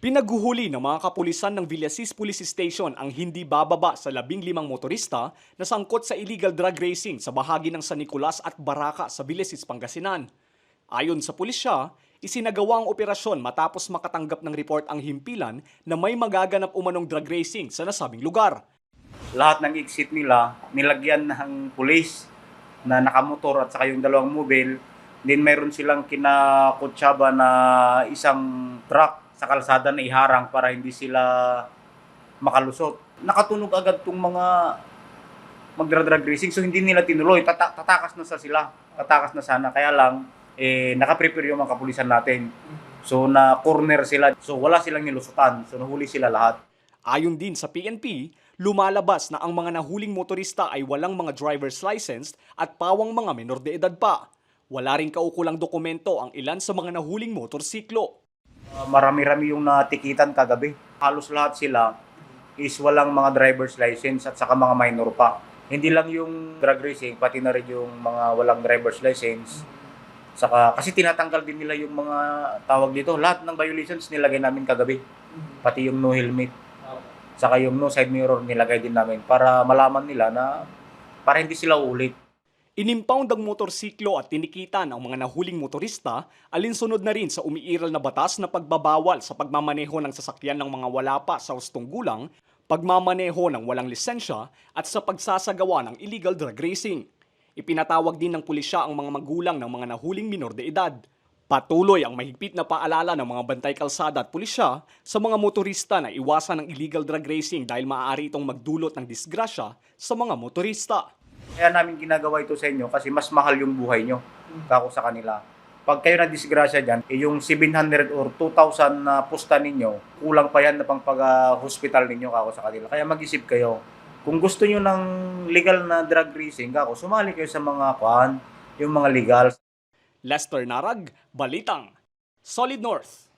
Pinaguhuli ng mga kapulisan ng Villasis Police Station ang hindi bababa sa labing limang motorista na sangkot sa illegal drug racing sa bahagi ng San Nicolas at Baraca sa Villasis, Pangasinan. Ayon sa pulisya, isinagawa ang operasyon matapos makatanggap ng report ang himpilan na may magaganap umanong drug racing sa nasabing lugar. lahat ng exit nila nilagyan ng pulis na nakamotor at saka yung dalawang mobile. Then mayroon silang kinakutsaba na isang truck sa kalsada na iharang para hindi sila makalusot. Nakatunog agad tong mga magdra-drug racing so hindi nila tinuloy. Tata- tatakas na sa sila. Tatakas na sana. Kaya lang, eh, nakaprepare yung mga kapulisan natin. So na corner sila. So wala silang nilusutan. So nahuli sila lahat. Ayon din sa PNP, lumalabas na ang mga nahuling motorista ay walang mga driver's license at pawang mga menor de edad pa. Wala rin kaukulang dokumento ang ilan sa mga nahuling motorsiklo. Uh, marami-rami yung natikitan kagabi. Halos lahat sila is walang mga driver's license at saka mga minor pa. Hindi lang yung drug racing, pati na rin yung mga walang driver's license. Saka, kasi tinatanggal din nila yung mga tawag dito. Lahat ng violations nilagay namin kagabi. Pati yung no helmet. Saka yung no side mirror nilagay din namin para malaman nila na para hindi sila ulit. Inimpound ang motorsiklo at tinikitan ang mga nahuling motorista alinsunod na rin sa umiiral na batas na pagbabawal sa pagmamaneho ng sasakyan ng mga wala pa sa hustong gulang, pagmamaneho ng walang lisensya at sa pagsasagawa ng illegal drug racing. Ipinatawag din ng pulisya ang mga magulang ng mga nahuling minor de edad. Patuloy ang mahigpit na paalala ng mga bantay kalsada at pulisya sa mga motorista na iwasan ng illegal drug racing dahil maaari itong magdulot ng disgrasya sa mga motorista. Kaya namin ginagawa ito sa inyo kasi mas mahal yung buhay nyo kako sa kanila. Pag kayo na disgrasya dyan, eh, yung 700 or 2,000 na pusta ninyo, kulang pa yan na pang pag-hospital ninyo kako sa kanila. Kaya mag-isip kayo. Kung gusto nyo ng legal na drug racing, kako, sumali kayo sa mga kwan, yung mga legal. Lester Narag, Balitang, Solid North.